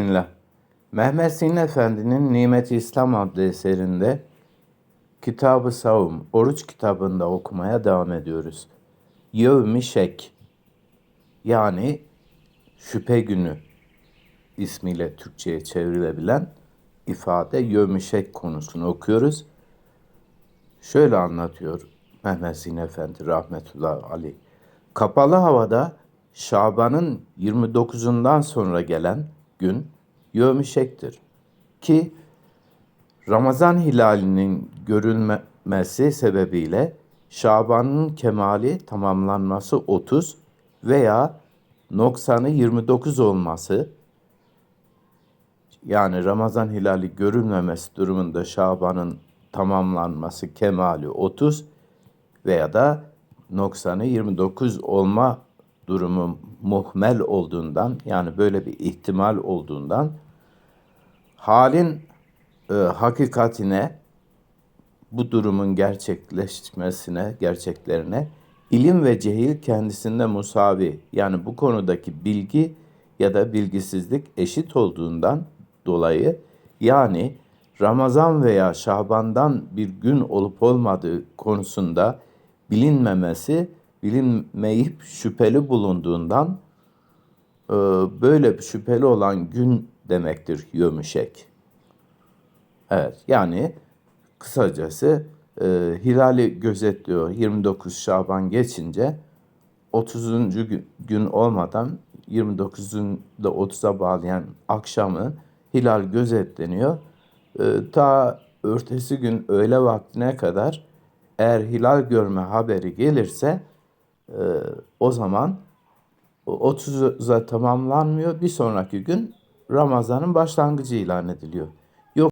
Bismillah. Mehmet Sin Efendi'nin Nimet-i İslam adlı eserinde Kitab-ı Savum, oruç kitabında okumaya devam ediyoruz. Yevmi Şek, yani şüphe günü ismiyle Türkçe'ye çevrilebilen ifade Yevmi Şek konusunu okuyoruz. Şöyle anlatıyor Mehmet Sin Efendi rahmetullahi aleyh. Kapalı havada Şaban'ın 29'undan sonra gelen gün Yevmişek'tir. Ki Ramazan hilalinin görülmesi sebebiyle Şaban'ın kemali tamamlanması 30 veya noksanı 29 olması yani Ramazan hilali görülmemesi durumunda Şaban'ın tamamlanması kemali 30 veya da noksanı 29 olma durumu muhmel olduğundan yani böyle bir ihtimal olduğundan halin e, hakikatine bu durumun gerçekleşmesine, gerçeklerine ilim ve cehil kendisinde musavi yani bu konudaki bilgi ya da bilgisizlik eşit olduğundan dolayı yani Ramazan veya Şaban'dan bir gün olup olmadığı konusunda bilinmemesi, bilinmeyip şüpheli bulunduğundan e, böyle şüpheli olan gün demektir yömüşek. Evet yani kısacası e, hilali gözetliyor 29 Şaban geçince 30. gün, olmadan 29'un da 30'a bağlayan akşamı hilal gözetleniyor. E, ta örtesi gün öğle vaktine kadar eğer hilal görme haberi gelirse e, o zaman 30'a tamamlanmıyor. Bir sonraki gün Ramazan'ın başlangıcı ilan ediliyor.